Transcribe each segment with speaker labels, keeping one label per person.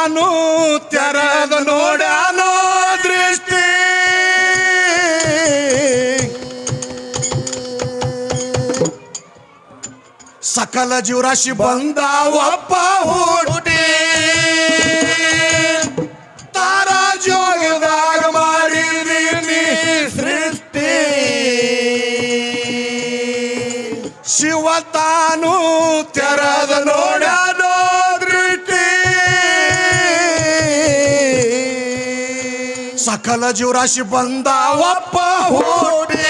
Speaker 1: ತಾನು ತೆರೆದ ನೋಡ್ಯಾನೋ ದೃಷ್ಟಿ. ಸಕಲ ಜೀವರಾಶಿ ಬಂದಾವಪ್ಪ ಹುಟ್ಟಿ ಸಕಲ ಜೀವರಾಶಿ ಬಂದಾವಪ್ಪ ಹೋಡಿ.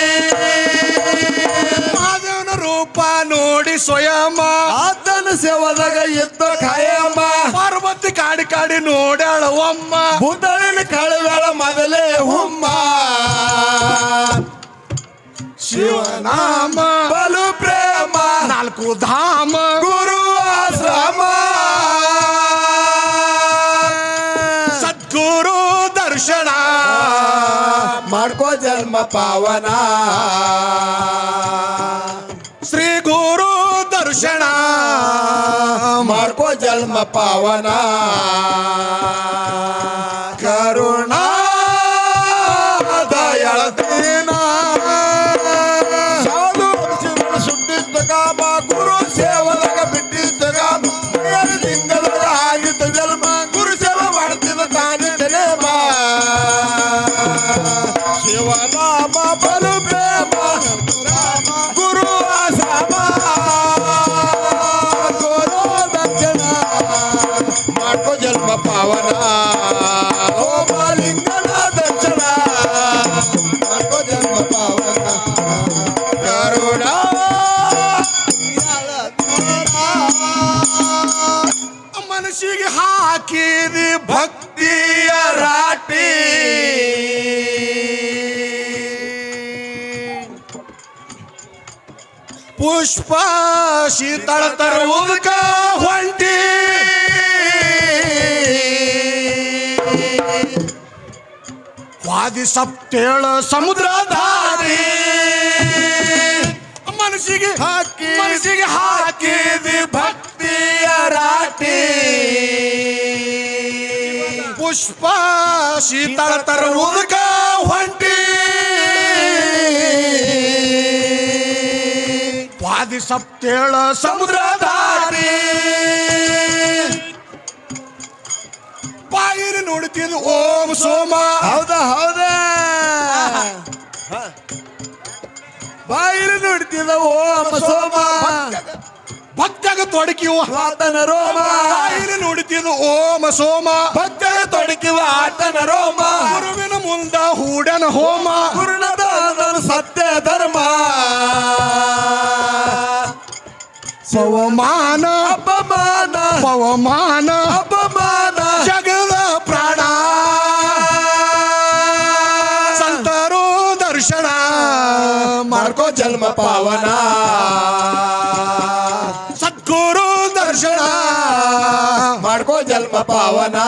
Speaker 1: ಮಾದೇವನ ರೂಪ ನೋಡಿ ಸ್ವಯಂ
Speaker 2: ಆತನ ಸೇವದಾಗ ಎದ್ದ ಖಾಯಮ್ಮ
Speaker 1: ಪಾರ್ವತಿ ಕಾಡಿ ಕಾಡಿ ನೋಡ್ಯಾಳ ಒಮ್ಮ.
Speaker 2: ಬುದ್ಧಳಿನ ಕಳೆದಾಳ ಮೊದಲೇ ಹುಮ್ಮ.
Speaker 1: ಶಿವನಾಮ.
Speaker 2: ಪಾವನ.
Speaker 1: ಶ್ರೀ ಗುರು ದರ್ಶನ.
Speaker 2: ಮಾಡ್ಕೋ ಜನ್ಮ ಪಾವನ. ಕರುಣಾ ದಯಾಳ ದೀನ. ವಂಶಗಳ ಸುಟ್ಟಿದ್ದ ಕಾಮ, ಗುರು ಸೇವದಾಗ
Speaker 1: ಶೀತಳ ತರುವುದಕ್ಕ ಹೊಂಟಿ. ವಾದಿ ಸಪ್ತೇಳ ಸಮುದ್ರ ದಾರಿ ಮನಸ್ಸಿಗೆ
Speaker 2: ಹಾಕಿ,
Speaker 1: ಮನಸ್ಸಿಗೆ ಹಾಕಿದಿ ಭಕ್ತಿಯ ರಾಟಿ ಪುಷ್ಪ ಶೀತಳ ತರುವುದಕ್ಕ ಹೊಂಟಿ. ಸಪ್ತೇಳ ಸಮುದ್ರ ದಾರಿ ಬಾಯಿನ ನೋಡ್ತೀನಿ ಓಂ ಸೋಮ.
Speaker 2: ಹೌದಾ ಹೌದಾ? ಬಾಯಿಲು ನೋಡ್ತೀನ ಓಂ ಸೋಮ.
Speaker 1: ಭಕ್ತಗ ತೊಡಕಿವ
Speaker 2: ಆತನ ರೋಮ.
Speaker 1: ಬಾಯಿನ ನೋಡ್ತೀನ ಓಂ ಸೋಮ.
Speaker 2: ಭಕ್ತರ ತೊಡಕಿವ ಆತನ ರೋಮ.
Speaker 1: ಗುರುವಿನ ಮುಂದ ಹೂಡನ ಹೋಮ.
Speaker 2: ಗುರುನದ ಸತ್ಯ ಧರ್ಮ.
Speaker 1: ಪವಮಾನ
Speaker 2: ಅಪಮಾನ
Speaker 1: ಪವಮಾನ
Speaker 2: ಅಪಮಾನ
Speaker 1: ಜಗದ ಪ್ರಾಣ ಸಂತರು ದರ್ಶನ
Speaker 2: ಮಾಡ್ಕೋ ಜನ್ಮ ಪಾವನ
Speaker 1: ಸದ್ಗುರು ದರ್ಶನ
Speaker 2: ಮಾಡ್ಕೋ ಜನ್ಮ ಪಾವನ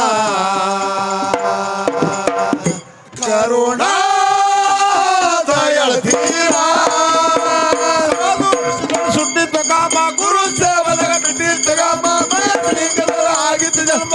Speaker 2: ಮಯಲಿಂಗದ ಆಗಿದ್ದ ಜನ್ಮ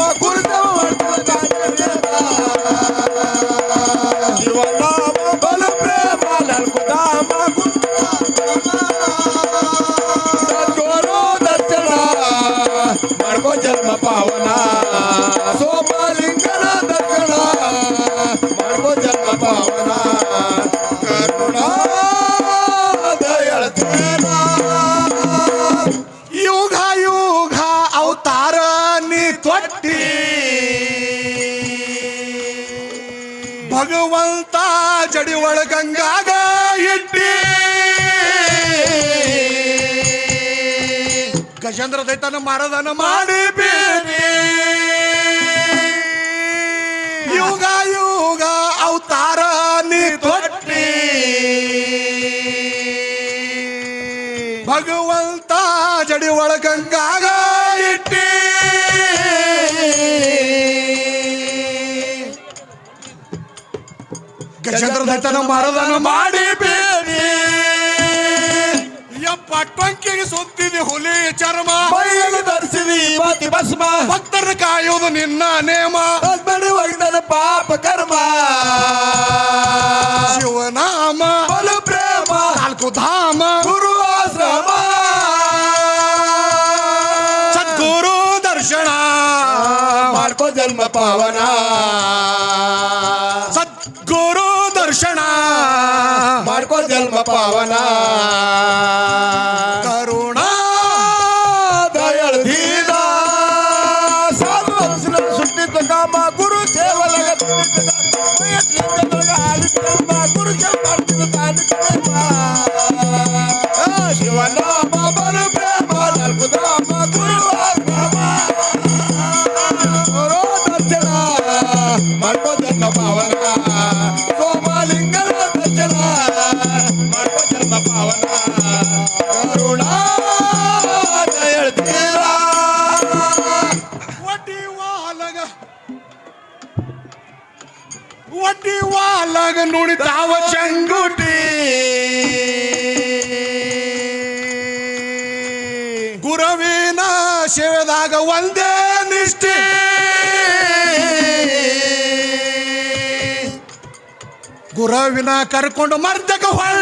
Speaker 1: ಗಜೇಂದ್ರ ದೈತನ ಮಾರದನ ಮಾಡಿ ಬೇಡಿ ಯುಗ ಯುಗ, ಅವತಾರ ನೀ ತೊಟ್ಟಿ. ಭಗವಂತ ಜಡಿ ಒಳಗಂಗಾಗ ಇಟ್ಟಿ. ಚಂದ್ರ ದೈತನ ಮಾರದನ ಮಾಡಿ ಸುತ್ತಿದೆ ಹುಲಿ ಚರ್ಮ.
Speaker 2: ಮೈಯಲ್ಲಿ ಧರಿಸಿದಿ ಪತಿ ಭಸ್ಮ.
Speaker 1: ಭಕ್ತರ ಕಾಯೋದು ನಿನ್ನ ನೇಮ.
Speaker 2: ಹಸ್ಬಂಡ್ ಒಯ್ದನ ಪಾಪ ಕರ್ಮ.
Speaker 1: ಶಿವನಾಮ.
Speaker 2: ಬಲು ಪ್ರೇಮ.
Speaker 1: ನಾಲ್ಕು ಧಾಮ.
Speaker 2: ಗುರು ಆಶ್ರಮ.
Speaker 1: ಸದ್ಗುರು ದರ್ಶನ.
Speaker 2: ಮಾಡ್ಕೋ ಜನ್ಮ ಪಾವನ.
Speaker 1: ಸದ್ಗುರು ದರ್ಶನ.
Speaker 2: ಮಾಡ್ಕೋ ಜನ್ಮ ಪಾವನ.
Speaker 1: ವಾಲಗ ನುಡಿತಾವ ಚಂಗುಟಿ. ಗುರವಿನ ಶಿವದಾಗ ಒಂದೇ ನಿಷ್ಠೆ. ಗುರವಿನ ಕರ್ಕೊಂಡು ಮರ್ದಕ ಹೊರಟಿ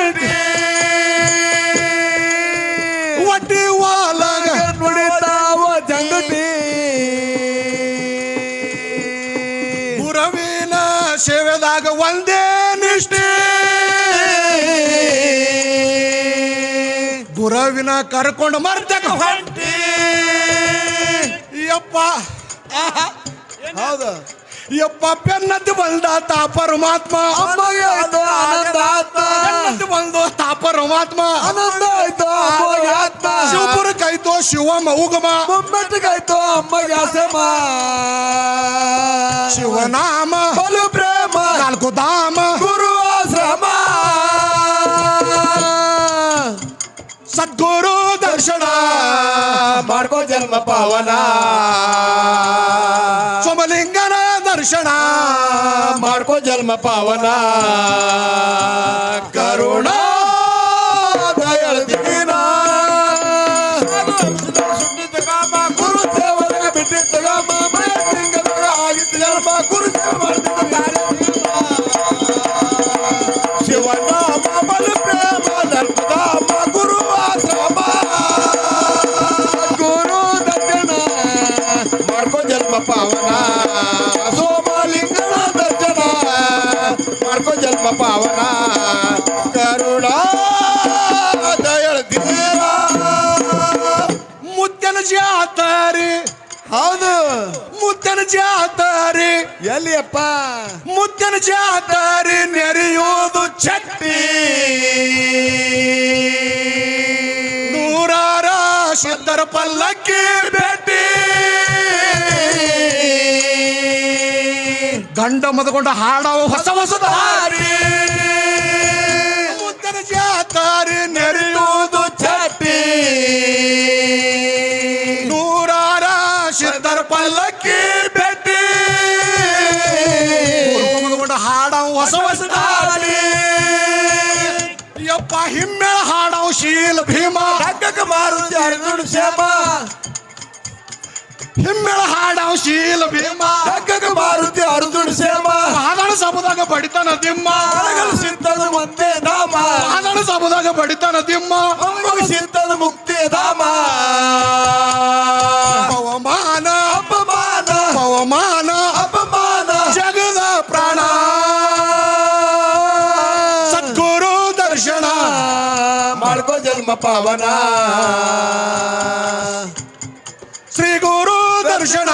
Speaker 1: ಕರ್ಕೊಂಡು ಮರ್ತಕ ಹೊಂಟಿ ಯಪ್ಪ.
Speaker 2: ಹೌದು.
Speaker 1: ಯಪ್ಪ ಪೆನ್ನದ್ದು ಬಂದಾತ ಪರಮಾತ್ಮ.
Speaker 2: ಆನಂದ
Speaker 1: ಬಂದು ತಾ ಪರಮಾತ್ಮ.
Speaker 2: ಆನಂದ ಆಯ್ತು ಆತ್ಮ.
Speaker 1: ಶಿವಪುರ ಕೈತೋ ಶಿವಮ ಉಗಮ
Speaker 2: ಮುಮ್ಮೆಟ್ಟಿಗಾಯ್ತು ಅಮ್ಮಗೆ ಆಸಮ
Speaker 1: ಶಿವನಾಮ
Speaker 2: ಬಲು ಪ್ರೇಮ.
Speaker 1: ನಾಲ್ಕು ಧಾಮ.
Speaker 2: ಗುರು ಆಶ್ರಮ.
Speaker 1: ಸದ್ಗುರು ದರ್ಶನ
Speaker 2: ಮಾಡ್ಕೋ ಜನ್ಮ ಪಾವನ.
Speaker 1: ಸೋಮಲಿಂಗನ ದರ್ಶನ
Speaker 2: ಮಾಡ್ಕೋ ಜನ್ಮ ಪಾವನ. ಕರುಣಾ ಪಾವನ ಕರುಣಾ ದಯಳ ಧೀರ
Speaker 1: ಮುದ್ದನ ಜಾತಾರಿ.
Speaker 2: ಹೌದು.
Speaker 1: ಮುದ್ದನ ಜಾತಾರಿ.
Speaker 2: ಎಲ್ಲಿಯಪ್ಪ?
Speaker 1: ಮುದ್ದನ ಜಾತಾರಿ ನೆರೆಯೋದು ಚಟ್ಟಿ. ನೂರಾರ ಸಿದ್ಧರ ಪಲ್ಲಕ್ಕಿ ಭೇಟಿ. ಗಂಡ ಮದಗೊಂಡ ಹಾಡವು ಹೊಸ ಹೊಸದ ದಾರಿ ಯಪ್ಪ ಹಿಮ್ಮೆಳ ಹಾಡಾವ್ ಶೀಲ ಭೀಮ.
Speaker 2: ಡಗ್ಗಕ ಮಾರುತಿ ಅರ್ಜುನ ಶ್ಯಾಮ
Speaker 1: ಹಿಮ್ಮೆಳ ಹಾಡಾವ್ ಶೀಲ ಭೀಮ.
Speaker 2: ಡಗ್ಗಕ ಮಾರುತಿ ಅರ್ಜುನ ಶ್ಯಾಮ
Speaker 1: ಮಾದಳ ಸಬದಾಗ ಬಡಿತನ ದಿಮ್ಮ.
Speaker 2: ಅಳಗಲ ಸಿದ್ಧದ ಮುಂದೆ ಧಾಮ.
Speaker 1: ಮಾದಳ ಸಮುದಾಗ ಬಡಿತನ ದಿಮ್ಮ.
Speaker 2: ಅಮ್ಮಗ ಸಿದ್ಧದ ಮುಕ್ತಿ ಧಾಮ. ಪರಮ ಪಾವನ.
Speaker 1: ಶ್ರೀ ಗುರು ದರ್ಶನ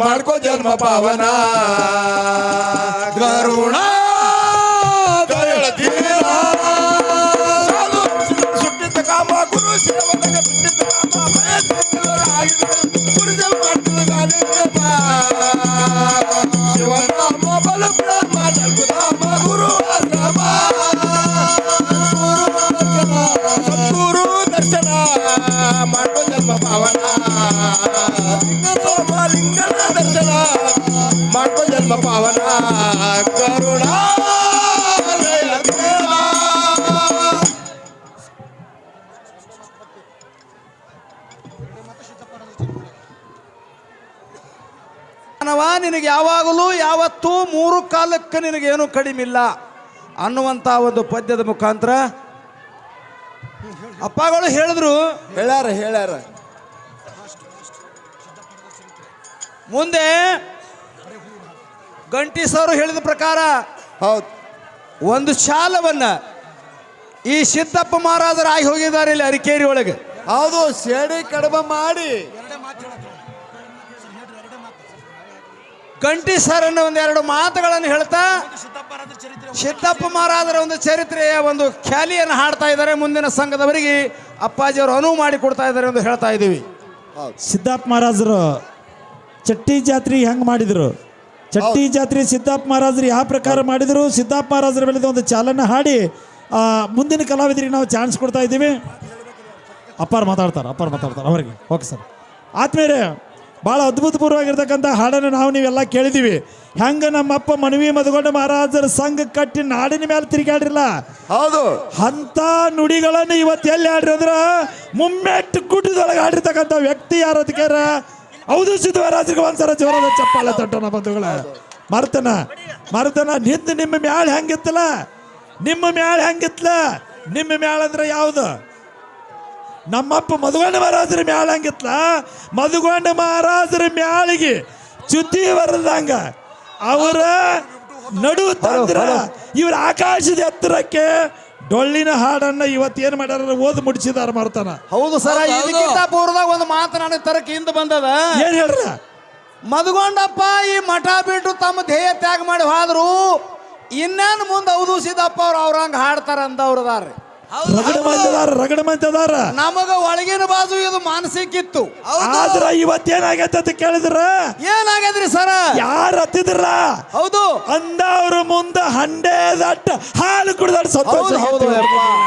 Speaker 2: ಮಾಡ್ಕೋ ಜನ್ಮ ಪಾವನ.
Speaker 1: ಗರುಣ
Speaker 2: ಸುಟ್ಟಿದ್ದ ಕಾಮ, ಗುರು ಸೇವಕ ಬಿಟ್ಟಿದ್ದ ಕಾಮ ಗುರು ಲಿಂಗನ ದರ್ಶನ ಮಾಡೋ ಜನ್ಮ ಪಾವನ ಕರುಣಾ
Speaker 3: ನಿನಗೆ ಯಾವಾಗಲೂ ಯಾವತ್ತೂ ಮೂರು ಕಾಲಕ್ಕೆ ನಿನಗೇನು ಕಡಿಮಿಲ್ಲ ಅನ್ನುವಂಥ ಒಂದು ಪದ್ಯದ ಮುಖಾಂತರ. ಅಪ್ಪಗಳು ಹೇಳಿದ್ರು,
Speaker 2: ಹೇಳ್ಯಾರ ಹೇಳ್ಯಾರ.
Speaker 3: ಮುಂದೆ ಗಂಟಿ ಸರ್ ಹೇಳಿದ ಪ್ರಕಾರ
Speaker 2: ಹೌದು.
Speaker 3: ಒಂದು ಶಾಲವನ್ನ ಈ ಸಿದ್ದಪ್ಪ ಮಹಾರಾಜರು ಆಗಿ ಹೋಗಿದ್ದಾರೆ ಇಲ್ಲಿ ಅರಿಕೇರಿ ಒಳಗೆ.
Speaker 2: ಹೌದು ಸೇಡಿ ಕಡಬ ಮಾಡಿ.
Speaker 3: ಗಂಟಿ ಸರ್ ಅನ್ನೋ ಎರಡು ಮಾತುಗಳನ್ನು ಹೇಳ್ತಾ ಸಿದ್ದಪ್ಪ ಮಹಾರಾಜರ ಒಂದು ಚರಿತ್ರೆಯ ಒಂದು ಖ್ಯಾಲಿಯನ್ನು ಹಾಡ್ತಾ ಇದ್ದಾರೆ. ಮುಂದಿನ ಸಂಘದವರಿಗೆ ಅಪ್ಪಾಜಿಯವರು ಅನುವು ಮಾಡಿ ಕೊಡ್ತಾ ಇದ್ದಾರೆ ಎಂದು ಹೇಳ್ತಾ ಇದ್ದೀವಿ.
Speaker 4: ಸಿದ್ದಪ್ಪ ಮಹಾರಾಜರು ಚಟ್ಟಿ ಜಾತ್ರೆ ಹೆಂಗೆ ಮಾಡಿದ್ರು? ಚಟ್ಟಿ ಜಾತ್ರೆ ಸಿದ್ದಾಪ್ ಮಹಾರಾಜರು ಯಾವ ಪ್ರಕಾರ ಮಾಡಿದ್ರು? ಸಿದ್ದಾಪ್ ಮಹಾರಾಜರ ಮೇಲೆ ಒಂದು ಚಾಲನೆ ಹಾಡಿ ಆ, ಮುಂದಿನ ಕಲಾವಿದರಿಗೆ ನಾವು ಚಾನ್ಸ್ ಕೊಡ್ತಾ ಇದ್ದೀವಿ. ಅಪ್ಪಾರ ಮಾತಾಡ್ತಾರೆ ಅಪ್ಪಾರ ಮಾತಾಡ್ತಾರೆ ಅವರಿಗೆ. Okay sir. ಆದ್ಮೇಲೆ ಭಾಳ ಅದ್ಭುತಪೂರ್ವವಾಗಿರ್ತಕ್ಕಂಥ ಹಾಡನ್ನು ನಾವು ನೀವೆಲ್ಲ ಕೇಳಿದ್ದೀವಿ. ಹೆಂಗೆ ನಮ್ಮಪ್ಪ ಮನವಿ ಮದಗೊಂಡ ಮಹಾರಾಜರ ಸಂಘ ಕಟ್ಟಿ ನಾಡಿನ ಮೇಲೆ ತಿರುಗಾಡಿರಲ್ಲ?
Speaker 2: ಹೌದು.
Speaker 4: ಅಂತ ನುಡಿಗಳನ್ನು ಇವತ್ತು ಎಲ್ಲಿ ಆಡ್ರಿ ಅಂದ್ರೆ ಮುಮ್ಮೆಟ್ಟು ಗುಡ್ಡದೊಳಗೆ ಆಡಿರ್ತಕ್ಕಂಥ ವ್ಯಕ್ತಿ ಯಾರು ಹೌದು ಸಿದ್ದರಾಜರಿಗೆ ಒಂದ್ಸಲ ಜೋರಾದ ಚಪ್ಪಾಳೆ ತಟ್ಟೋಣ ಬಂಧುಗಳ. ಮರ್ತನ ಮರ್ತನ ನಿಂತು ನಿಮ್ಮ ಮ್ಯಾಳ ಹೆಂಗಿತ್ತಲ್ಲ? ನಿಮ್ಮ ಮ್ಯಾಳ ಹೆಂಗಿತ್ತಲ ನಿಮ್ಮ ಮ್ಯಾಳ ಅಂದ್ರೆ ಯಾವುದು? ನಮ್ಮಪ್ಪ ಮದುಗೊಂಡ ಮಹಾರಾಜರ ಮ್ಯಾಳ ಹಂಗಿತ್ಲ ಮಧುಗೊಂಡ ಮಹಾರಾಜರ ಮ್ಯಾಳಿಗೆ ಚ್ಯುತಿ ಬರದಂಗ. ಅವರ ನಡು ತಂದ್ರ ಇವ್ರ ಆಕಾಶದ ಎತ್ತರಕ್ಕೆ ಡೊಳ್ಳಿನ ಹಾಡನ್ನ ಇವತ್ತು ಏನ್ ಮಾಡ್ಯಾರ ಓದ್ ಮುಡಿಸಿದಾರ ಮಾಡ್ತಾನ
Speaker 3: ಹೌದು ಸರ ಇದಕ್ಕಿಂತ ಪೂರ್ವದಾಗ ಒಂದು ಮಾತು ನನಗೆ ತರಕ ಹಿಂದೆ ಬಂದದ.
Speaker 4: ಏನ್ ಹೇಳ್ರ?
Speaker 3: ಮದ್ಗೊಂಡಪ್ಪ ಈ ಮಠ ಬಿಟ್ಟು ತಮ್ಮ ಧ್ಯೇಯ ತ್ಯಾಗ ಮಾಡಿ ಹಾದ್ರು ಇನ್ನೇನು ಮುಂದೆ ಹೌದು ಸಿದ್ದಪ್ಪ ಅವ್ರು ಅವ್ರಂಗ ಹಾಡ್ತಾರ ಅಂದವ್ರದಾರ
Speaker 4: ರಗಡ ರಗಡ
Speaker 3: ನಮಗ ಒಳಗಿನ ಬಾಜು ಇದು ಮಾನಸಿಕ ಇತ್ತು
Speaker 4: ಆದ್ರ ಇವತ್ತೇನಾಗೈತೆ ಅಂತ ಕೇಳಿದ್ರ?
Speaker 3: ಏನಾಗದ್ರಿ ಸರ?
Speaker 4: ಯಾರು ಹತ್ತಿದ್ರ
Speaker 3: ಹೌದು.
Speaker 4: ಅಂದವ್ರ ಮುಂದ ಹಂಡೇ ದಟ್ಟ ಹಾಲು ಕುಡ್ದಾಡ ಸಂತೋಷ
Speaker 3: ಹೌದು.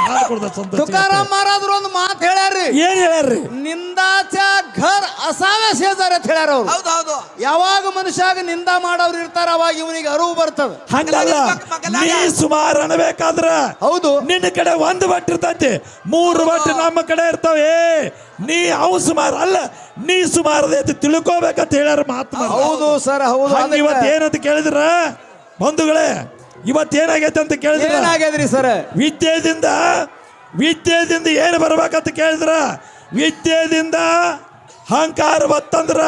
Speaker 4: ಹಾಲು ಕುಡ್ದಾಟ ಸಂತೋಷ
Speaker 3: ತುಕಾರಾಮ್ ಮಹಾರಾಜರು ಒಂದು ಮಾತು ಹೇಳ್ಯಾರ್ರಿ.
Speaker 4: ಏನ್ ಹೇಳ್ಯಾರ್ರಿ?
Speaker 3: ನಿಂದಾಚ ಘರ್ ಅಸಾವೆ ಸೇಜಾರ ಅಂತ ಹೇಳ್ಯಾರ ಅವ್ರು.
Speaker 1: ಹೌದು ಹೌದು.
Speaker 3: ಯಾವಾಗ ಮನುಷ್ಯಾಗ ನಿಂದ ಮಾಡೋರು ಇರ್ತಾರ ಅವಾಗ ಇವನಿಗೆ ಅರಿವು ಬರ್ತದ.
Speaker 4: ಹಂಗಲ್ಲ. ನೀ ಸುಮಾರು ಅನ್ಬೇಕಾದ್ರ
Speaker 3: ಹೌದು.
Speaker 4: ನಿನ್ನ ಕಡೆ ಒಂದು ಬಟ್ ಇರ್ತೈತಿ? ಮೂರು ಬಟ್ ನಮ್ಮ ಕಡೆ ಇರ್ತಾವೆ. ನೀ ಅವು ಸುಮಾರು ಅಲ್ಲ ನೀ ಸುಮಾರು ಅಂತ ತಿಳ್ಕೋಬೇಕಂತ ಹೇಳ್ಯಾರ ಮಾತು
Speaker 3: ಹೌದು ಸರ್ ಹೌದು.
Speaker 4: ಇವತ್ತು ಏನಂತ ಕೇಳಿದ್ರ? ಬಂಧುಗಳೇ ಇವತ್ತೇನಾಗೈತೆ ಅಂತ ಕೇಳಿದ್ರಿ?
Speaker 3: ಏನಾಗ್ಯದ್ರಿ ಸರ್?
Speaker 4: ವಿದ್ಯೆದಿಂದ ವಿದ್ಯೆದಿಂದ ಏನು ಬರ್ಬೇಕಂತ ಕೇಳಿದ್ರ? ವಿದ್ಯೆದಿಂದ ಅಹಂಕಾರ ಬತ್ತಂದ್ರ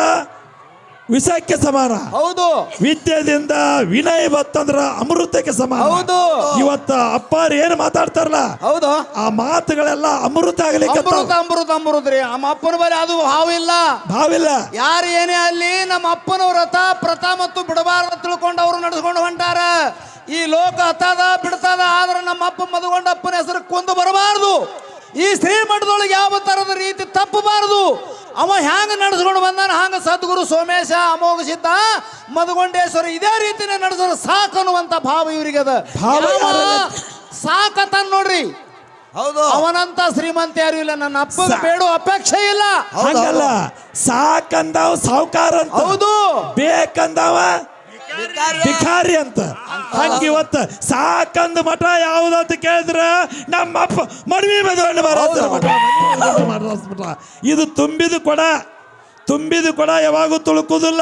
Speaker 4: ವಿಷಕ್ಕೆ ಸಮಾನ.
Speaker 3: ಹೌದು.
Speaker 4: ವಿದ್ಯೆದಿಂದ ವಿನಯ ಬತ್ತಂದ್ರ ಅಮೃತಕ್ಕೆ ಸಮಾನ.
Speaker 3: ಹೌದು.
Speaker 4: ಇವತ್ತ ಅಪ್ಪಾರು ಏನು ಮಾತಾಡ್ತಾರಲ್ಲ?
Speaker 3: ಹೌದು.
Speaker 4: ಆ ಮಾತುಗಳೆಲ್ಲ ಅಮೃತ ಆಗ್ಲಿಕ್ಕೆ
Speaker 3: ಅಮೃತ ಅಮೃತ ಅಮೃತ ರೀ ನಮ್ಮ ಅಪ್ಪನ ಬಳಿ ಅದು ಹಾವಿಲ್ಲ.
Speaker 4: ಭಾವಿಲ್ಲ
Speaker 3: ಯಾರು ಏನೇ ಅಲ್ಲಿ ನಮ್ಮ ಅಪ್ಪನ ವ್ರತ ಪ್ರತ ಮತ್ತು ಬಿಡಬಾರ ತಿಳ್ಕೊಂಡು ಅವರು ನಡೆಸ್ಕೊಂಡು ಹೊಂಟಾರ. ಈ ಲೋಕ ಹತ್ತದ ಬಿಡ್ತದ ಆದ್ರೆ ನಮ್ಮ ಅಪ್ಪ ಮದುಗೊಂಡ ಅಪ್ಪನ ಹೆಸರು ಕೊಂದು ಬರಬಾರದು. ಈ ಶ್ರೀಮಠದೊಳಗೆ ಯಾವ ತರದ ರೀತಿ ತಪ್ಪಬಾರದು. ಅವ ಹ್ಯಾಂಗ ನಡೆಸ್ಕೊಂಡು ಬಂದಾನ? ಹಂಗ ಸದ್ಗುರು ಸೋಮೇಶ ಅಮೋಘ ಸಿದ್ಧ ಮಧುಗೊಂಡೇಶ್ವರ ಇದೇ ರೀತಿನೇ ನಡೆಸಿದ್ರೆ ಸಾಕು ಅನ್ನುವಂತ ಭಾವ ಇವರಿಗೆ ಅದ.
Speaker 4: ಯಾರಲ್ಲಿ?
Speaker 3: ನೋಡ್ರಿ.
Speaker 1: ಹೌದು.
Speaker 3: ಅವನಂತ ಶ್ರೀಮಂತ ಯಾರು ಇಲ್ಲ. ನನ್ನ
Speaker 4: ಅಪ್ಪ
Speaker 3: ಬೇಡ ಅಪೇಕ್ಷೆ ಇಲ್ಲ.
Speaker 4: ಹಂಗಲ್ಲ. ಸಾಕಂದವ ಸಾವುಕಾರ ಅಂತ.
Speaker 3: ಹೌದು.
Speaker 4: ಬೇಕಂದವ ಭಿಕಾರಿ. ಅಂತ. ಹಂಗ ಇವತ್ತ ಸಾಕಂದ ಮಠ ಯಾವ್ದಂತ ಕೇಳಿದ್ರ ನಮ್ಮ ಅಪ್ಪ ಮಡವಿ ಮಹಾರಾಜರ ಮಠ. ಮಠ. ಇದು ತುಂಬಿದ ಕೊಡ. ತುಂಬಿದ ಕೊಡ ಯಾವಾಗೂ ತುಳುಕುದಿಲ್ಲ.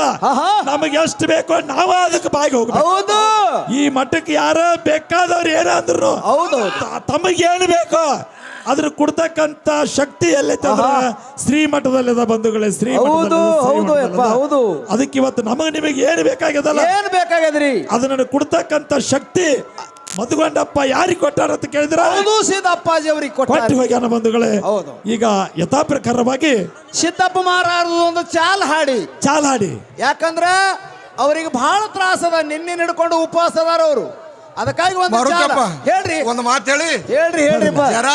Speaker 4: ನಮಗೆ ಎಷ್ಟು ಬೇಕೋ ನಾವ ಅದಕ್ಕೆ ಬಾಗಿ ಹೋಗ್ಬೇಕು. ಈ ಮಠಕ್ಕೆ ಯಾರ ಬೇಕಾದವ್ರು ಏನಾದ್ರು
Speaker 3: ಹೌದು
Speaker 4: ತಮಗೇನು ಬೇಕೋ ಅದ್ರ ಕೊಡ್ತಕ್ಕಂತ ಶಕ್ತಿ ಎಲ್ಲೈತೆ ಶ್ರೀ ಶ್ರೀಮಠದಲ್ಲಿದ ಬಂಧುಗಳೇ ಶ್ರೀ
Speaker 3: ಹೌದು, ಹೌದು ಯಪ್ಪ, ಹೌದು.
Speaker 4: ಅದಕ್ಕೆ ಇವತ್ತು ನಮಗೆ ನಿಮಗೆ ಏನು ಬೇಕಾಗ್ಯದಲ್ಲ
Speaker 3: ಏನ್ ಬೇಕಾಗದ್ರಿ?
Speaker 4: ಅದನ್ನ ಕೊಡ್ತಕ್ಕಂತ ಶಕ್ತಿ. ಮಧುಗೊಂಡಪ್ಪ ಯಾರಿಗೆ ಕೊಟ್ಟಾರ ಅಂತ ಕೇಳಿದ್ರ?
Speaker 3: ಹೌದು ಸಿದ್ದಪ್ಪಾಜಿ ಅವ್ರಿಗೆ
Speaker 4: ಕೊಟ್ಟು ಹೋಗ್ಯಾನ ಬಂಧುಗಳೇ.
Speaker 3: ಹೌದು.
Speaker 4: ಈಗ ಯಥಾಪ್ರಕಾರವಾಗಿ
Speaker 3: ಸಿದ್ದಪ್ಪ ಮಹಾರಾಜ ಒಂದು ಚಾಲ್ ಹಾಡಿ.
Speaker 4: ಚಾಲ್ ಹಾಡಿ.
Speaker 3: ಯಾಕಂದ್ರ ಅವರಿಗೆ ಬಹಳ ತ್ರಾಸದ ನಿನ್ನೆ ನಡ್ಕೊಂಡು ಉಪವಾಸ ಅದಾರ ಅವರು ಅದಕ್ಕಾಗಿ ಒಂದು
Speaker 2: ಮಾರುತಪ್ಪ
Speaker 3: ಹೇಳ್ರಿ.
Speaker 2: ಒಂದು ಮಾತು ಹೇಳಿ.
Speaker 3: ಹೇಳ್ರಿ ಹೇಳ್ರಿ ಬಾ.
Speaker 2: ಜರ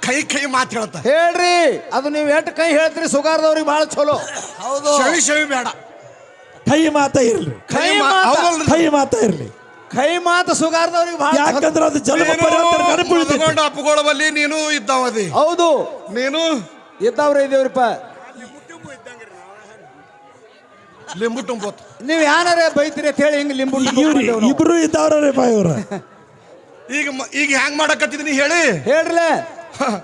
Speaker 1: ಕೈ ಕೈ ಮಾತು ಹೇಳ್ತ
Speaker 3: ಹೇಳ್ರಿ. ಅದು ನೀವು ಎಷ್ಟು ಕೈ ಹೇಳ್ತೀರಿ ಸುಗಾರದವ್ರಿಗೆ ಬಹಳ ಚಲೋ.
Speaker 2: ಹೌದು.
Speaker 1: ಶವಿ ಶವಿ ಬೇಡ.
Speaker 4: ಕೈ ಮಾತ ಇರ್ಲಿ.
Speaker 3: ಕೈ
Speaker 1: ಮಾ-
Speaker 3: ಮಾತ
Speaker 1: ಹೌದಲ್ರಿ?
Speaker 4: ಕೈ ಮಾತ ಇರ್ಲಿ.
Speaker 3: ಕೈ ಮಾತು ಸುಗಾರದವ್ರಿಗೆ ಬಹಳ ಚಲೋ.
Speaker 4: ಯಾಕಂದ್ರೆ ಅದು ಜನ್ಮ ಪರ್ಯಂತ ನೆನಪು ಉಳಿತೈತಿ.
Speaker 1: ನೀನು ಇದ್ದಾವದಿ.
Speaker 3: ಹೌದು.
Speaker 1: ನೀನು?
Speaker 3: ಇದ್ದಾವ್ರೆ ಇದೇವ್ರಿಪ್ಪ
Speaker 1: ಲಿಂಬು ತುಂಬೋತ್.
Speaker 3: ನೀವ್ ಯಾರೇ ಬೈತೀರಿ ಅಂತ ಹೇಳಿ ಹಿಂಗೆ ಲಿಂಬು ಇಬ್ರು
Speaker 4: ಇವ್ರಿ. ಇಬ್ರು ಇದ್ದವ್ರಪ್ಪ ಇವ್ರ.
Speaker 1: ಈಗ ಮ- ಈಗ ಹ್ಯಾಂಗ್ ಮಾಡಕತ್ತಿದ್ದೀನಿ ಹೇಳಿ?
Speaker 3: ಹೇಳ್ರಲೇ.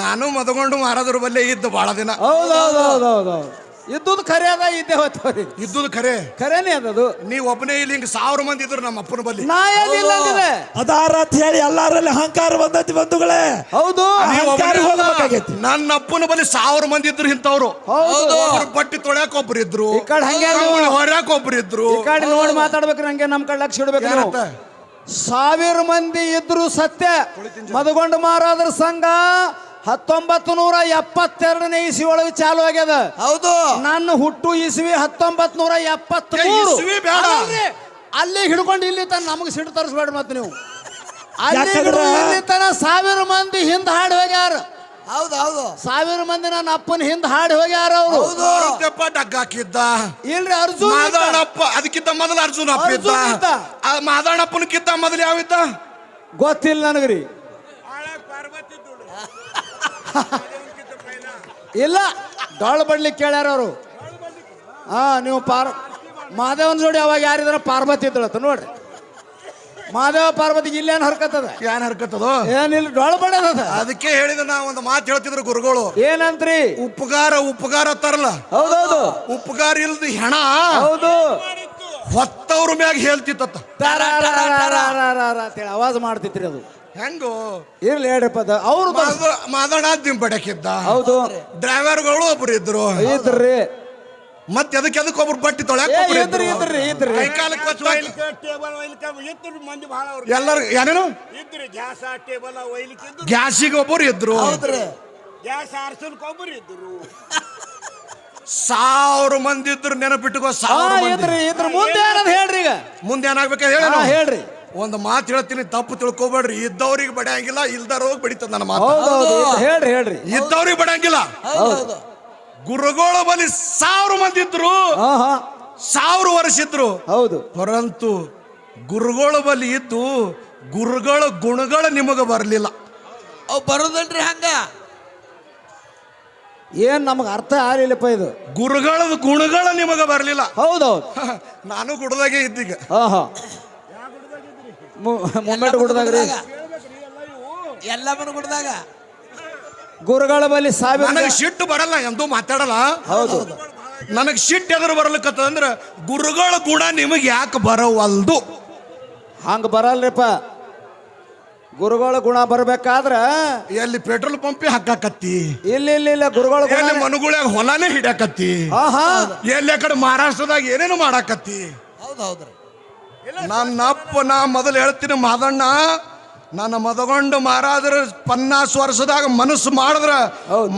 Speaker 1: ನಾನು ಮದಗೊಂಡು ಮಾರಾದ್ರ ಬಲ್ಲೆ ಇದ್ದು ಬಹಳ ದಿನ.
Speaker 3: ಹೌದು ಹೌದು ಹೌದು ಹೌದು ಹೌದು ಇದ್ದುದು ಖರೆ ಅದ ಇದ್ದೇ ಹೋಗ್ತವ್ರಿ
Speaker 1: ಇದ್ದುದು ಖರೆ
Speaker 3: ಖರೇನೆ ಅದದು.
Speaker 1: ನೀವ್ ಒಬ್ಬನೇ ಇಲ್ಲಿ ಹಿಂಗ ಸಾವಿರ ಮಂದಿ ಇದ್ರು ನಮ್ಮ ಅಪ್ಪನ ಬಲ್ಲಿ.
Speaker 3: ನಾ ಏನಿಲ್ಲ ಅಂದ್ರೆ
Speaker 4: ಅದಾರ ಅಂತ ಹೇಳಿ ಎಲ್ಲಾರಲ್ಲಿ ಅಹಂಕಾರ ಬಂದೈತಿ ಬಂಧುಗಳೇ.
Speaker 3: ಹೌದು.
Speaker 1: ನೀವ್
Speaker 4: ಅಹಂಕಾರ
Speaker 1: ಒಬ್ಬನೇ ಅಲ್ಲ.
Speaker 4: ಹೋಗ್ಬೇಕಾಗೈತಿ.
Speaker 1: ನನ್ನ ಅಪ್ಪನ ಬಲ್ಲಿ ಸಾವಿರ ಮಂದಿ ಇದ್ರು ಇಂಥವ್ರು.
Speaker 3: ಹೌದು.
Speaker 1: ಒಬ್ರು ಬಟ್ಟಿ ತೊಳ್ಯಾಕ ಒಬ್ರು ಇದ್ರು.
Speaker 3: ಈ ಕಡೆ ಹಂಗೆ ನೀವು-
Speaker 1: ಕಂಬಳಿ ಹೊರ್ಯಾಕ ಒಬ್ರು ಇದ್ರು.
Speaker 3: ಈ ಕಡೆ ನೋಡಿ ಮಾತಾಡ್ಬೇಕು ಹಂಗೆ ನಮ್ ಕಡೆ ಲಕ್ಷ ಇಡ್ಬೇಕು ನೀವು? ಸಾವಿರ ಮಂದಿ ಇದ್ರು ಸತ್ಯ. ಮದಗೊಂಡು ಮಾರಾದ್ರ ಸಂಘ ಹತ್ತೊಂಬತ್ತು ನೂರ ಎಪ್ಪತ್ತೆರಡನೇ ಇಸಿ ಒಳಗೆ ಚಾಲು ಆಗ್ಯದ.
Speaker 2: ಹೌದು.
Speaker 3: ನನ್ನ ಹುಟ್ಟು ಇಸ್ವಿ ಹತ್ತೊಂಬತ್ ನೂರ
Speaker 1: ಇಸ್ವಿ ಬೇಡ.
Speaker 3: ಅಲ್ಲಿ ಹಿಡ್ಕೊಂಡು ಇಲ್ಲಿ ತನ ನಮಗೆ ಸಿಟ್ಟು ತರಿಸ್ಬೇಡ ಮತ್ತೆ ನೀವು. ಅಲ್ಲಿ
Speaker 4: ಯಾಕಂದ್ರ-
Speaker 3: ಇಲ್ಲಿ ತನ ಸಾವಿರ ಮಂದಿ ಹಿಂದ್ ಹಾಡಿ ಹೋಗ್ಯಾರ.
Speaker 2: ಹೌದು ಹೌದು.
Speaker 3: ಸಾವಿರ ಮಂದಿ ನನ್ನ ಅಪ್ಪನ ಹಿಂದ್ ಹಾಡಿ ಹೋಗ್ಯಾರ ಅವರು.
Speaker 1: ಮಾರುತ್ಯಪ್ಪ ಡಗ್ ಹಾಕಿದ್ದ.
Speaker 3: ಇಲ್ರಿ ಅರ್ಜುನ್ ಇದ್ದ.
Speaker 1: ಮಾದಣ್ಣಪ್ಪ ಅದಕ್ಕಿಂತ ಮೊದಲು ಅರ್ಜುನ ಅಪ್ಪ ಇದ್ದ.
Speaker 3: ಅರ್ಜುನ್ ಇದ್ದ.
Speaker 1: ಆ ಮಾದಣ್ಣಪ್ಪನಕ್ಕಿಂತ ಮೊದಲು ಯಾವಿದ್ದ?
Speaker 3: ಗೊತ್ತಿಲ್ಲ ನನಗ್ರಿ. ಇಲ್ಲ ಡೊಳ್ಳು ಬಡ್ಲಿಕ್ಕೆ ಕೇಳ್ಯಾರ ಅವರು. ಹಾ ನೀವು ಪಾರ್ ಮಾದೇವನ ಜೋಡಿ ಅವಾಗ ಯಾರಿದ್ರ ಪಾರ್ವತಿ ಇದ್ದಳತ್ತ ನೋಡ್ರಿ. ಮಾದೇವ ಪಾರ್ವತಿಗೆ ಇಲ್ಲೇನು ಹರ್ಕತ್ತದ?
Speaker 1: ಏನ್ ಹರ್ಕತ್ತದೋ?
Speaker 3: ಏನಿಲ್ಲ ಡೊಳ್ ಬಡದ
Speaker 1: ಅದಕ್ಕೆ ಹೇಳಿದ ನಾ ಒಂದು ಮಾತು ಹೇಳ್ತಿದ್ರು ಗುರುಗಳು.
Speaker 3: ಏನಂತ್ರಿ?
Speaker 1: ಉಪಕಾರ ಉಪಕಾರ ತರಲ್ಲ
Speaker 3: ಹೌದೌದು.
Speaker 1: ಉಪಕಾರ ಇಲ್ದ ಹೆಣ
Speaker 3: ಹೌದು.
Speaker 1: ಹೊತ್ತವ್ರ ಮ್ಯಾಗ ಹೇಳ್ತಿತ್ತ
Speaker 3: ಅವಾಜ್ ಮಾಡ್ತಿತ್ರಿ ಅದು
Speaker 1: ಹೆಂಗು?
Speaker 3: ಇರ್ಲಿ ಹೇಳ್ರಿಪ್ಪ ಅದು ಅವ್ರು
Speaker 1: ಮಾದಣ್ಣ ದಿಂಬಡಕಿದ್ದ
Speaker 3: ಹೌದು.
Speaker 1: ಡ್ರೈವರ್ಗಳು ಒಬ್ರು ಇದ್ರು.
Speaker 3: ಇದ್ರಿ.
Speaker 1: ಮತ್ತೆ ಅದಕ್ಕೆ ಅದಕ್ಕೆ ಒಬ್ರು ಬಟ್ಟಿ ತೊಳ್ಯಾಕ
Speaker 3: ಇದ್ರಿ
Speaker 1: ಇದ್ರು.
Speaker 3: ಇದ್ರಿ ಇದ್ರಿ.
Speaker 1: ಕೈ ಕಾಲಕ್ಕೆ ಕೊಚ್ಚಾಕ
Speaker 5: ಟೇಬಲ್ ಒಯ್ಲಿಕ್ಕೆ ಇತ್ತು ಮಂದಿ ಬಹಳ ಅವ್ರು.
Speaker 1: ಎಲ್ಲರೂ ಏನೇನು?
Speaker 5: ಇದ್ರಿ ಗ್ಯಾಸ್ ಟೇಬಲ್ ಒಯ್ಲಿಕ್ಕಿದ್ರು
Speaker 1: ಗ್ಯಾಸಿಗೆ ಒಬ್ಬರು ಇದ್ರು.
Speaker 2: ಹೌದ್ರಿ.
Speaker 5: ಗ್ಯಾಸ್ ಆರ್ಸಲ್ಕೊಬ್ಬರು ಇದ್ರು.
Speaker 1: ಸಾವಿರ ಮಂದಿ ಇದ್ರು ನೆನಪಿಟ್ಟುಕೋ ಸಾವಿರ ಮಂದಿ.
Speaker 3: ಇದ್ರಿ ಇದ್ರ. ಮುಂದೆ ಏನದ ಹೇಳ್ರಿ ಈಗ.
Speaker 1: ಮುಂದೆ ಏನಾಗ್ಬೇಕು ಹೇಳಿ
Speaker 3: ಹೇಳ್ರಿ.
Speaker 1: ಒಂದು ಮಾತು ಹೇಳ್ತೀನಿ ತಪ್ಪು ತಿಳ್ಕೊಬೇಡ್ರಿ. ಇದ್ದವ್ರಿಗೆ ಬಡಿಯಂಗಿಲ್ಲ ಇಲ್ದಾರೋಗಿ ಬಡಿತದ ನನ್ನ ಮಾತು.
Speaker 3: ಹೇಳ್ರಿ ಹೇಳ್ರಿ.
Speaker 1: ಇದ್ದವ್ರಿಗೆ ಬಡಿಯಂಗಿಲ್ಲ.
Speaker 2: ಹೌದು
Speaker 1: ಗುರುಗಳ ಬಲಿ ಸಾವಿರ ಮಂದಿ ಇದ್ರು.
Speaker 3: ಹಾ ಹಾ.
Speaker 1: ಸಾವಿರ ವರ್ಷ ಇದ್ರು.
Speaker 3: ಹೌದು.
Speaker 1: ಪರಂತು ಗುರುಗಳ ಬಲಿ ಇದ್ದು ಗುರುಗಳ ಗುಣಗಳು ನಿಮಗೆ ಬರಲಿಲ್ಲ.
Speaker 2: ಅವ್ ಬರೋದಲ್ರಿ ಹಂಗ?
Speaker 3: ಏನ್ ನಮಗ ಅರ್ಥ ಆಗಲಿಲ್ಲಪ್ಪ ಇದು.
Speaker 1: ಗುರುಗಳ ಗುಣಗಳು ನಿಮಗೆ ಬರಲಿಲ್ಲ.
Speaker 3: ಹೌದೌದು
Speaker 1: ನಾನು ಗುಡದಾಗೆ ಇದ್ದೀಗ.
Speaker 3: ಹಾ ಹಾ. ಮುಮ್ಮೆಟ್ ಕೊಡ್ದಾಗ
Speaker 2: ರೀ ಎಲ್ಲವನ್ನು ಗುಡ್ದಾಗ
Speaker 3: ಗುರುಗಳ ಬಳಿ ಸಾವಿರ
Speaker 1: ನನಗೆ ಶಿಟ್ಟು ಬರಲ್ಲ ಎಂದೂ ಮಾತಾಡಲ್ಲ?
Speaker 3: ಹೌದು.
Speaker 1: ನನಗೆ ಸಿಟ್ಟು ಎದುರು ಬರಲಿಕ್ಕತ್ತ ಅಂದ್ರೆ ಗುರುಗಳ ಗುಣ ನಿಮಗೆ ಯಾಕೆ ಬರವಲ್ದು?
Speaker 3: ಹಂಗ ಬರಲ್ರಿಪ್ಪ. ಗುರುಗಳ ಗುಣ ಬರ್ಬೇಕಾದ್ರ
Speaker 1: ಎಲ್ಲಿ ಪೆಟ್ರೋಲ್ ಪಂಪ್ ಹಾಕಾಕತ್ತಿ?
Speaker 3: ಇಲ್ಲಿ ಇಲ್ಲಿ ಇಲ್ಲ ಗುರುಗಳ ಗುಣ
Speaker 1: ಎಲ್ಲಿ ಮನುಗುಳ್ಯಾಗ ಹೊಲಾನೇ ಹಿಡ್ಯಾಕತ್ತಿ?
Speaker 3: ಹಾ ಹಾ
Speaker 1: ಎಲ್ಲಿ ಆ ಕಡೆ ಮಹಾರಾಷ್ಟ್ರದಾಗ ಏನೇನು ಮಾಡಾಕತ್ತಿ?
Speaker 2: ಹೌದು ಹೌದ್ರಿ.
Speaker 1: ನನ್ನ ಅಪ್ಪ ನಾ ಮೊದಲು ಹೇಳ್ತೀನಿ ಮಾದಣ್ಣ. ನನ್ನ ಮದಗೊಂಡು ಮಾರಾದ್ರ ಪನ್ನಾಸ್ ವರ್ಷದಾಗ ಮನಸ್ಸು ಮಾಡಿದ್ರ.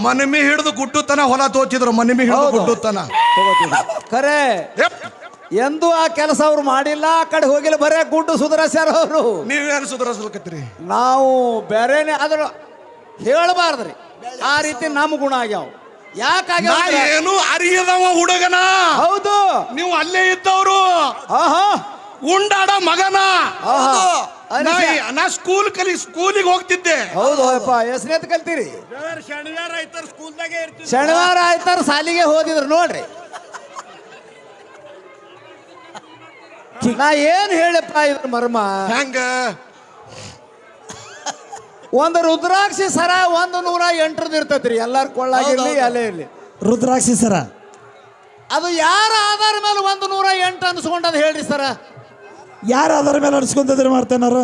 Speaker 1: ಮನಮಿ ಹಿಡಿದು ಗುಟ್ಟುತನ ಹೊಲ ತೋಚಿದ್ರು ಮನಮಿ ಹಿಡಿದು
Speaker 3: ಗುಟ್ಟುತನ
Speaker 1: ಗುಡ್ಡುತನ.
Speaker 3: ಖರೆ
Speaker 1: ಎಂದು
Speaker 3: ಎಂದೂ ಆ ಕೆಲಸ ಅವ್ರು ಮಾಡಿಲ್ಲ ಆ ಕಡೆ ಹೋಗಿಲ್ಲ ಬರೇ ಗುಡ್ಡು ಸುಧಾರಿಸ್ಯಾರ ಅವರು.
Speaker 1: ನೀವೇನು ಸುಧಾರಿಸ್ಲಿಕತ್ತೀರಿ
Speaker 3: ನಾವು ಬೇರೆನೆ ಅದ್ರ ಹೇಳಬಾರ್ದ್ರಿ. ಆ ರೀತಿ ನಮ್ಮ ಗುಣ ಆಗ್ಯಾವ.
Speaker 1: ನಾ
Speaker 3: ಯಾಕಾಗ್ಯಾವ
Speaker 1: ಏನು ಅರಿಯದವ ಹುಡುಗನ.
Speaker 3: ಹೌದು.
Speaker 1: ನೀವು ಅಲ್ಲೇ ಇದ್ದವರು.
Speaker 3: ಆಹಾ.
Speaker 1: ಉಂಡಾಡ ಮಗನ.
Speaker 3: ಆಹಾ
Speaker 1: ನಾ
Speaker 3: ಅನಿಸ-
Speaker 1: ನಾ ಸ್ಕೂಲ್ ಕಲಿ ಸ್ಕೂಲಿಗೆ ಹೋಗ್ತಿದ್ದೆ.
Speaker 3: ಹೌದು ಅಪ್ಪ ಎಷ್ಟನೇತ್ ಕಲ್ತೀರಿ?
Speaker 5: ಶನಿವಾರ ಶನಿವಾರ ಆಯ್ತಾರ ಸ್ಕೂಲ್ದಾಗೆ ಇರ್ತೀವಿ
Speaker 3: ಶನಿವಾರ ಆಯ್ತಾರ ಸಾಲಿಗೆ ಹೋದಿದ್ರು ನೋಡ್ರಿ. ನಾ ಏನ್ ಹೇಳಪ್ಪ ಇದ್ರ ಮರ್ಮ?
Speaker 1: ಹೆಂಗ?
Speaker 3: ಒಂದು ರುದ್ರಾಕ್ಷಿ ಸರ ಒಂದು ನೂರ ಎಂಟ್ರದ್ ಇರ್ತೈತ್ರಿ. ಎಲ್ಲಾರ ಕೊಳ್ಳಾಗಿರ್ಲಿ ಅಲ್ಲೇ ಇರ್ಲಿ.
Speaker 4: ರುದ್ರಾಕ್ಷಿ ಸರ?
Speaker 3: ಅದು ಯಾರ ಆಧಾರ ಮೇಲೆ ಒಂದು ನೂರ ಎಂಟು ಅನ್ಸ್ಕೊಂಡದ್ ಹೇಳ್ರಿ ಸರ?
Speaker 4: ಯಾರು ಅದರ ಮೇಲೆ ಅನ್ಸ್ಕೊಂತಿದ್ರೆ ಮಾಡ್ತೇನಾರು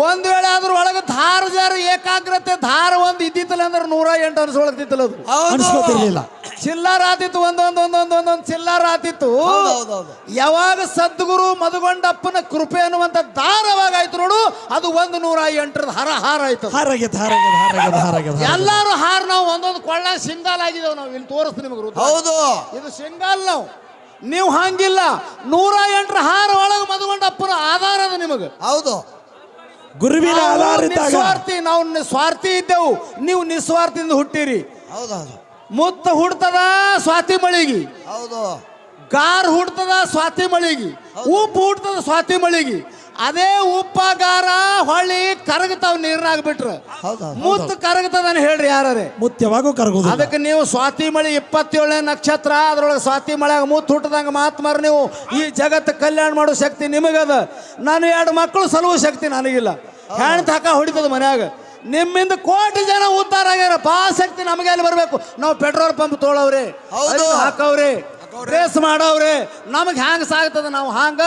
Speaker 3: ಒಂದ್ ವೇಳೆ ಆದ್ರೂ ಒಳಗೆ ಧಾರ ಜಾರ ಏಕಾಗ್ರತೆ ಧಾರ ಒಂದು ಇದ್ದಿತ್ತಲ್ಲ ಅಂದ್ರೆ ನೂರ ಎಂಟು ಅನ್ಸ್ಕೊಳಕ್ತಿತ್ತಲ್ಲ ಅದು.
Speaker 4: ಅನ್ಸ್ಕೊತಿರ್ಲಿಲ್ಲ.
Speaker 3: ಚಿಲ್ಲಾರ ಆತಿತ್ತು ಒಂದೊಂದ್ ಒಂದೊಂದ್ ಒಂದೊಂದ್ ಚಿಲ್ಲಾರ ಆತಿತ್ತು. ಯಾವಾಗ ಸದ್ಗುರು ಮಧುಗೊಂಡಪ್ಪನ ಕೃಪೆ ಅನ್ನುವಂತ ದಾರವಾಗ ಆಯ್ತು ನೋಡು ಅದು ಒಂದು ನೂರ ಎಂಟರದ ಹರ ಹಾರ ಆಯ್ತು.
Speaker 4: ಹಾರಾಗ್ಯದ ಹಾರಾಗ್ಯದ ಹಾರಾಗ್ಯದ ಹಾರಾಗ್ಯದ
Speaker 3: ಎಲ್ಲಾರು ಹಾರ ನಾವು ಒಂದೊಂದು ಕೊಳ್ಳ ಸಿಂಗಾಲ್ ಆಗಿದ್ದೇವೆ ನಾವು ಇಲ್ಲಿ ತೋರಿಸ್ತೀನಿ ನಿಮಗೆ
Speaker 2: ಹೌದು.
Speaker 3: ಇದು ಸಿಂಗಾಲ್ ನಾವು. ನೀವು ಹಂಗಿಲ್ಲ ನೂರ ಎಂಟರ ಹಾರ ಒಳಗೆ ಮಧುಗೊಂಡಪ್ಪನ ಆಧಾರ ಅದ ನಿಮಗೆ.
Speaker 2: ಹೌದು.
Speaker 4: ಗುರುವಿನ
Speaker 3: ಸ್ವಾರ್ಥಿ
Speaker 4: ಆಧಾರಿತಾಗ
Speaker 3: ನಿಸ್ವಾರ್ಥಿ ನಾವು ನಿ- ಸ್ವಾರ್ಥಿ ಇದ್ದೆವು ನೀವು ನಿಸ್ವಾರ್ಥದಿಂದ ಹುಟ್ಟಿರಿ.
Speaker 2: ಹೌದೌದು
Speaker 3: ಮುತ್ತ ಹುಡ್ತದ ಸ್ವಾತಿ ಮಳಿಗಿ.
Speaker 2: ಹೌದು.
Speaker 3: ಗಾರ್ ಹುಡ್ತದ ಸ್ವಾತಿ ಮಳಿಗಿ. ಉಪ್ಪು ಹುಡ್ತದ ಸ್ವಾತಿ ಮಳಿಗಿ. ಅದೇ ಉಪ್ಪಾಗಾರ ಹೊಳ್ಳಿ ಕರಗತಾವ್ ನೀರ್ನಾಗ ಬಿಟ್ರ
Speaker 2: ಮುತ್ತು
Speaker 3: ಮುತ್ತ ಕರಗತದನ್ ಹೇಳ್ರಿ ಯಾರೇ
Speaker 4: ಮುತ್ಯವಾಗೂ ಕರಗೋದು
Speaker 3: ಅದಕ್ಕೆ ನೀವು ಸ್ವಾತಿ ಮಳೆ ಇಪ್ಪತ್ತೇಳನೇ ನಕ್ಷತ್ರ ಅದ್ರೊಳಗೆ ಸ್ವಾತಿ ಮಳೆಯಾಗ ಮೂತ್ ಹುಟ್ಟದಂಗ ಮಾತು ಮಾರ ನೀವು. ಈ ಜಗತ್ತು ಕಲ್ಯಾಣ ಮಾಡೋ ಶಕ್ತಿ ನಿಮಗದ. ನಾನು ಎರಡು ಮಕ್ಕಳು ಸಲುವ ಶಕ್ತಿ ನನಗಿಲ್ಲ. ಹೆಣ್ ತಕ ಹೊಡಿತದ ಮನ್ಯಾಗ. ನಿಮ್ಮಿಂದ ಕೋಟಿ ಜನ ಉದ್ದಾರ ಆಗ್ಯಾರ ಬಾ ಶಕ್ತಿ ನಮಗೆ ಅಲ್ಲಿ ಬರಬೇಕು? ನಾವು ಪೆಟ್ರೋಲ್ ಪಂಪ್ ತೋಳವ್ರಿ. ಹಾಕವ್ರಿ. ರೇಸ್ ಮಾಡವ್ರಿ ನಮಗೆ ಹ್ಯಾಂಗ ಸಾಗ್ತದ ನಾವು ಹಾಂಗ?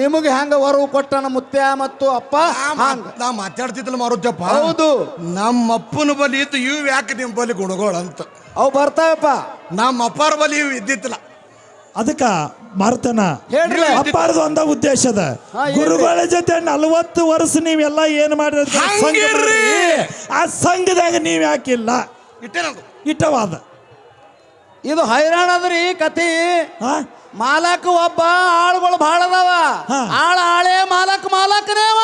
Speaker 3: ನಿಮಗೆ ಹ್ಯಾಂಗ ವರವು ಕೊಟ್ಟನ ಮುತ್ಯ ಮತ್ತು ಅಪ್ಪ ಹಾಂಗ.
Speaker 1: ನಾ ಮಾತಾಡ್ತಿದ್ಲು ಮಾರುಜಪ್ಪ
Speaker 3: ಹೌದು.
Speaker 1: ನಮ್ಮ ಅಪ್ಪನ ಬಲಿ ಇತ್ತು ಇವು ಯಾಕೆ ನಿಮ್ಮ ಬಲಿ ಗುಣಗಳು ಅಂತ
Speaker 3: ಅವು ಬರ್ತಾವಪ್ಪ.
Speaker 1: ನಮ್ಮ ಅಪ್ಪಾರ ಬಲಿ ಇವು ಇದ್ದಿತ್ತಲ್ಲ
Speaker 4: ಅದಕ್ಕ ಮರ್ತನ.
Speaker 3: ಹೇಳ್ರಿ.
Speaker 4: ಅಪ್ಪಾರದು ಒಂದ
Speaker 3: ಉದ್ದೇಶದ
Speaker 4: ಗುರುಗಳ ಜೊತೆ ನಲವತ್ತು ವರ್ಷ ನೀವೆಲ್ಲ ಏನ್ ಮಾಡಿದ್ರಿ. ಮಾಡ್ರಿ. ಆ ಸಂಘದಾಗ ನೀವ್ ಯಾಕಿಲ್ಲ? ಇಟ್ಟವಾದ.
Speaker 3: ಇದು ಹೈರಾಣ ಅದ್ರಿ ಕತಿ
Speaker 4: ಹಾ
Speaker 3: ಮಾಲಕ್ ಒಬ್ಬ ಆಳುಗಳು ಭಾಳ ಅದಾವ.
Speaker 4: ಹಾ.
Speaker 3: ಆಳ ಆಳೆ ಮಾಲಕ್ ಅವ.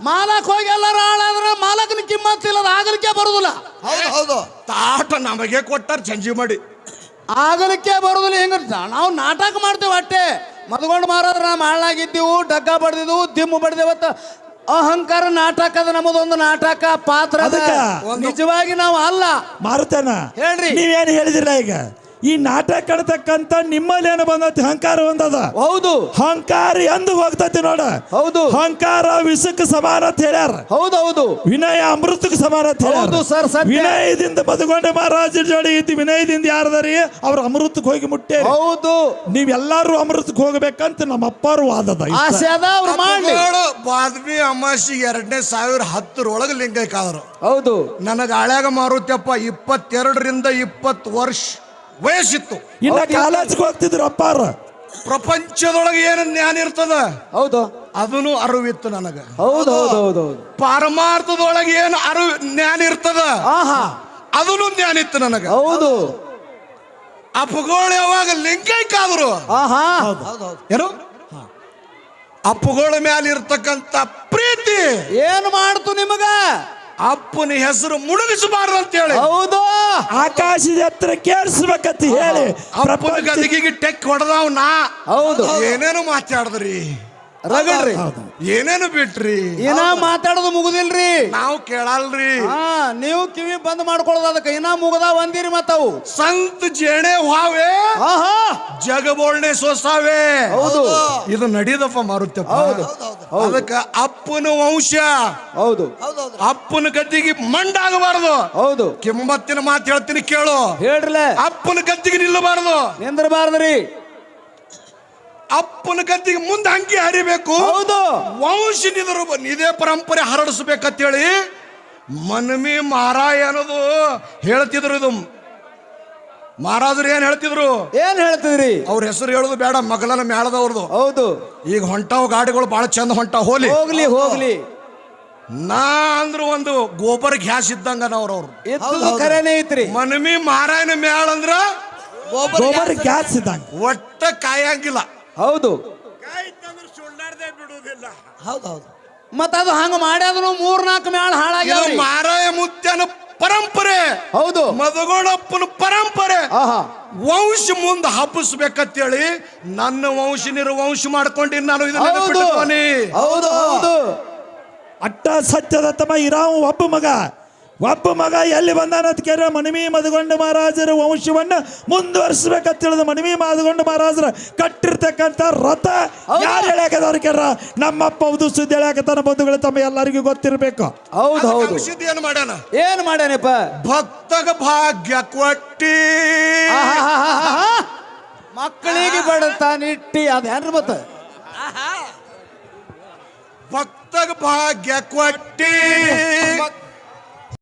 Speaker 3: ಮಾಲಕ್ ಹೋಗಿ ಎಲ್ಲರೂ ಹಾಳಾದ್ರೆ ಮಾಲಕನ ಕಿಮ್ಮತ್ ಇಲ್ಲ ಅದು ಆಗಲಿಕ್ಕೆ ಬರುದಿಲ್ಲ.
Speaker 2: ಹೌದು ಹೌದು.
Speaker 1: ತಾಟ ನಮಗೆ ಕೊಟ್ಟಾರ ಚಂಜಿ ಮಾಡಿ.
Speaker 3: ಆಗಲಿಕ್ಕೆ ಬರುದಿಲ್ಲ ಹೆಂಗ ನಾವು ನಾಟಕ ಮಾಡ್ತೇವೆ ಅಟ್ಟೆ. ಮದ್ಕೊಂಡು ಮಾರಾದ್ರೆ ನಾವು ಹಾಳಾಗಿದ್ದೀವು ಡಗ್ಗ ಬಡ್ದಿದ್ವು ದಿಮ್ಮು ಬಡ್ದೇವತ್ತ ಅಹಂಕಾರ ನಾಟಕದ ಅದ ನಮ್ಮದೊಂದು ನಾಟಕ ಪಾತ್ರ.
Speaker 4: ಅದಕ್ಕ
Speaker 3: ನಿಜವಾಗಿ ನಾವು ಅಲ್ಲ
Speaker 4: ಮಾರುತನ
Speaker 3: ಹೇಳ್ರಿ.
Speaker 4: ನೀವೇನು ಹೇಳಿದಿಲ್ಲ ಈಗ ಈ ನಾಟಕ ಕಡತಕ್ಕಂತ ನಿಮ್ಮಲ್ಲಿ ಏನು ಬಂದತಿ? ಅಹಂಕಾರ ಒಂದದ
Speaker 3: ಹೌದು.
Speaker 4: ಅಹಂಕಾರ ಎಂದು ಹೋಗ್ತತಿ ನೋಡ.
Speaker 3: ಹೌದು.
Speaker 4: ಅಹಂಕಾರ ವಿಷಕ್ಕೆ ಸಮಾನ ಅಂತ ಹೇಳ್ಯಾರ.
Speaker 3: ಹೌದು ಹೌದು.
Speaker 4: ವಿನಯ ಅಮೃತಕ್ಕೆ ಸಮಾನ ಅಂತ ಹೇಳ್ಯಾರ.
Speaker 3: ಹೌದು ಸರ್, ಸತ್ಯ.
Speaker 4: ವಿನಯದಿಂದ ಬದುಕೊಂಡ ಮಹಾರಾಜ ಜೋಡಿ ಇದ್ದು ವಿನಯದಿಂದ ಯಾರದಾರಿ? ಅವ್ರ ಅಮೃತಕ್ಕೆ ಹೋಗಿ ಮುಟ್ಟೆ
Speaker 3: ಹೌದು.
Speaker 4: ನೀವೆಲ್ಲರೂ ಅಮೃತಕ್ಕೆ ಹೋಗ್ಬೇಕಂತ ನಮ್ಮ ಅಪ್ಪಾರು ವಾದದ.
Speaker 3: ಆಸೆ ಅದ ಅವ್ರು
Speaker 1: ಮಾಡಿ ಬಾದ್ಮಿ ಅಮಾಸಿ ಎರಡನೇ ಸಾವಿರ ಹತ್ತರೊಳಗೆ ಲಿಂಗೈಕಾದರು
Speaker 3: ಹೌದು.
Speaker 1: ನನಗೆ ಹಳ್ಯಾಗ ಮಾರುತ್ಯಪ್ಪ ಇಪ್ಪತ್ತೆರಡರಿಂದ ಇಪ್ಪತ್ತು ವರ್ಷ. ವಯಸ್ಸಿತ್ತು
Speaker 4: ಇನ್ನ ಕಾಲೇಜ್ಗೆ ಹೋಗ್ತಿದ್ರು ಅಪ್ಪಾರ.
Speaker 1: ಪ್ರಪಂಚದೊಳಗೆ ಏನು ಜ್ಞಾನ ಇರ್ತದ?
Speaker 3: ಹೌದು.
Speaker 1: ಅದನ್ನು ಅರಿವಿತ್ತು ನನಗ.
Speaker 3: ಹೌದು ಹೌದು. ಹೌದು ಹೌದು
Speaker 1: ಪಾರಮಾರ್ಥದೊಳಗೆ ಏನು ಅರಿವು ಜ್ಞಾನ ಇರ್ತದ?
Speaker 3: ಆಹಾ.
Speaker 1: ಅದನ್ನು ಜ್ಞಾನ ಇತ್ತು ನನಗ.
Speaker 3: ಹೌದು.
Speaker 1: ಅಪ್ಪುಗೋಳ ಯಾವಾಗ
Speaker 3: ಆಹಾ.
Speaker 2: ಹೌದು. ಹೌದು
Speaker 1: ಏನು? ಅಪ್ಪುಗೋಳ ಮೇಲೆ ಇರ್ತಕ್ಕಂಥ ಪ್ರೀತಿ.
Speaker 3: ಏನು ಮಾಡ್ತು ನಿಮಗ?
Speaker 1: ಅಪ್ಪನ ಹೆಸರು ಮುಳುಗಿಸಬಾರದು ಅಂತ ಹೇಳಿ.
Speaker 3: ಹೌದು.
Speaker 4: ಆಕಾಶದ ಹತ್ರ ಕೇಳಿಸ್ಬೇಕಂತ ಹೇಳಿ
Speaker 1: ಅಪ್ಪನ ಟೆಕ್ ಹೊಡೆದವ್ ನಾ
Speaker 3: ಹೌದು.
Speaker 1: ಏನೇನು ಮಾತಾಡಿದ್ರಿ.
Speaker 3: ರಗಡ್ರಿ.
Speaker 1: ಏನೇನು ಬಿಟ್ರಿ?
Speaker 3: ಏನ ಮಾತಾಡೋದು ಮುಗುದಿಲ್ರಿ.
Speaker 1: ನಾವು ಕೇಳಲ್ರಿ.
Speaker 3: ಹಾ ನೀವು ಕಿವಿ ಬಂದ್ ಮಾಡ್ಕೊಳ್ಳೋದು ಅದಕ್ಕೆ. ಇನ್ನ ಮುಗದ ಒಂದಿರಿ ಮತ್ತವು.
Speaker 1: ಸಂತ ಜೇಣೆ ಹಾವೆ
Speaker 3: ಆಹಾ.
Speaker 1: ಜಗ ಬೋಳ್ನೆ ಸೋಸಾವೆ.
Speaker 3: ಹೌದು.
Speaker 1: ಇದು ನಡೀದಪ್ಪ ಮಾರುತ್ತಪ್ಪ
Speaker 3: ಹೌದು.
Speaker 1: ಅದಕ್ಕ ಅಪ್ಪನ ವಂಶ.
Speaker 3: ಹೌದು.
Speaker 1: ಅಪ್ಪನ ಗದ್ದಿಗೆ ಮಂಡಾಗಬಾರದು.
Speaker 3: ಹೌದು.
Speaker 1: ಕಿಮ್ಮತ್ತಿನ ಮಾತು ಹೇಳ್ತೀನಿ ಕೇಳು.
Speaker 3: ಹೇಳ್ರಲ್ಲ
Speaker 1: ಅಪ್ಪನ ಗದ್ದಿಗೆ ನಿಲ್ಲಬಾರದು.
Speaker 3: ನಿಂದ್ರಬಾರ್ದ್ರಿ.
Speaker 1: ಅಪ್ಪನ ಗದ್ದಿಗೆ ಮುಂದೆ ಅಂಕಿ ಹರಿಬೇಕು.
Speaker 3: ಹೌದು.
Speaker 1: ವಂಶ ನಿದರು ಇದೇ ಪರಂಪರೆ ಹರಡಿಸ್ಬೇಕಂತೇಳಿ ಮನಮಿ ಮಾರಾಯ ಅನ್ನೋದು ಹೇಳ್ತಿದ್ರು ಇದು. ಮಹಾರಾಜರು ಏನ್ ಹೇಳ್ತಿದ್ರು?
Speaker 3: ಏನ್ ಹೇಳ್ತಿದ್ರಿ?
Speaker 1: ಅವ್ರ ಹೆಸರು ಹೇಳೋದು ಬೇಡ ಮಗಲನ ಮೇಳದವ್ರದು
Speaker 3: ಹೌದು.
Speaker 1: ಈಗ ಹೊಂಟಾವ್ ಗಾಡಿಗಳು ಬಹಳ ಚಂದ ಹೊಂಟಾವ್ ಹೋಲಿ
Speaker 3: ಹೋಗ್ಲಿ ಹೋಗ್ಲಿ.
Speaker 1: ನಾ ಅಂದ್ರ ಒಂದು ಗೋಬರ್ ಗ್ಯಾಸ್ ಇದ್ದಂಗ ಅವ್ರವ್ರು
Speaker 3: ಇದ್ದು ಕರೆನೇ ಐತ್ರಿ
Speaker 1: ಮನಮಿ ಮಾರಾಯನ ಮೇಳ ಅಂದ್ರ
Speaker 4: ಗೋಬರ್ ಗ್ಯಾಸ್ ಇದ್ದಂಗ.
Speaker 1: ಒಟ್ಟ ಕಾಯಂಗಿಲ್ಲ.
Speaker 3: ಹೌದು.
Speaker 5: ಕಾಯ್ತಂದ್ರೆ ಸುಳ್ಳಾರ್ದೆ ಬಿಡುವುದಿಲ್ಲ.
Speaker 2: ಹೌದು ಹೌದು.
Speaker 3: ಮತ್ತ ಅದು ಹಂಗ ಮಾಡ್ಯಾದ್ರು ಮೂರ್ ನಾಲ್ಕು ಮ್ಯಾಳ
Speaker 1: ಇದು
Speaker 3: ಹಾಳಾಗ್ಯಾವ್ರಿ
Speaker 1: ಮಾರಾಯ ಮುತ್ಯನ ಪರಂಪರೆ.
Speaker 3: ಹೌದು.
Speaker 1: ಮದಗೋಳಪ್ಪನ ಪರಂಪರೆ.
Speaker 3: ಆಹಾ.
Speaker 1: ವಂಶ ಮುಂದೆ ಹಬ್ಬಿಸ್ಬೇಕಂತೇಳಿ ನನ್ನ ವಂಶ ಮಾಡ್ಕೊಂಡಿ ಮಾಡ್ಕೊಂಡು ನಾನು ಇದನ್ನ
Speaker 3: ಹೌದು.
Speaker 1: ನೆನಪಿಟ್ಟುಕೊನಿ.
Speaker 3: ಹೌದು ಹೌದು.
Speaker 4: ಅಟ್ಟ ಸತ್ಯದ ತಮ್ಮ ಇರಾವ ಒಬ್ಬ ಮಗ. ಒಬ್ಬ ಮಗ ಎಲ್ಲಿ ಬಂದಾನ ಅಂತ ಕೇಳಿದ್ರೆ ಮಣಿಮಿ ಮದಗೊಂಡ ಮಹಾರಾಜರ ವಂಶವನ್ನ ಮುಂದುವರಿಸಬೇಕಂತ ತಿಳಿದ ಮಣಿಮಿ ಮದಗೊಂಡ ಮಹಾರಾಜರ ಕಟ್ಟಿರ್ತಕ್ಕಂಥ ರಥ ಯಾರು ಹೇಳ್ಯಾಕದವ್ರ ಕೇಳ ನಮ್ಮಪ್ಪ ಹೌದು ಸುದ್ದಿ ಹೇಳ್ಯಾಕತ್ತಾನ ಬಂಧುಗಳು ತಮ್ಮ ಎಲ್ಲರಿಗೂ ಗೊತ್ತಿರಬೇಕು.
Speaker 3: ಹೌದು ಹೌದು.
Speaker 1: ಸುದ್ದಿ ಏನು ಮಾಡ್ಯಾನ?
Speaker 3: ಏನು ಮಾಡ್ಯಾನಪ್ಪ?
Speaker 1: ಭಕ್ತಗ ಭಾಗ್ಯ ಕೊಟ್ಟಿ.
Speaker 3: ಮಕ್ಕಳಿಗೆ ಬಡತ ನಿಟ್ಟಿ ಅದೇನ್ರಿ ಮತ್ತ?
Speaker 1: ಭಕ್ತಗ ಭಾಗ್ಯ ಕೊಟ್ಟಿ.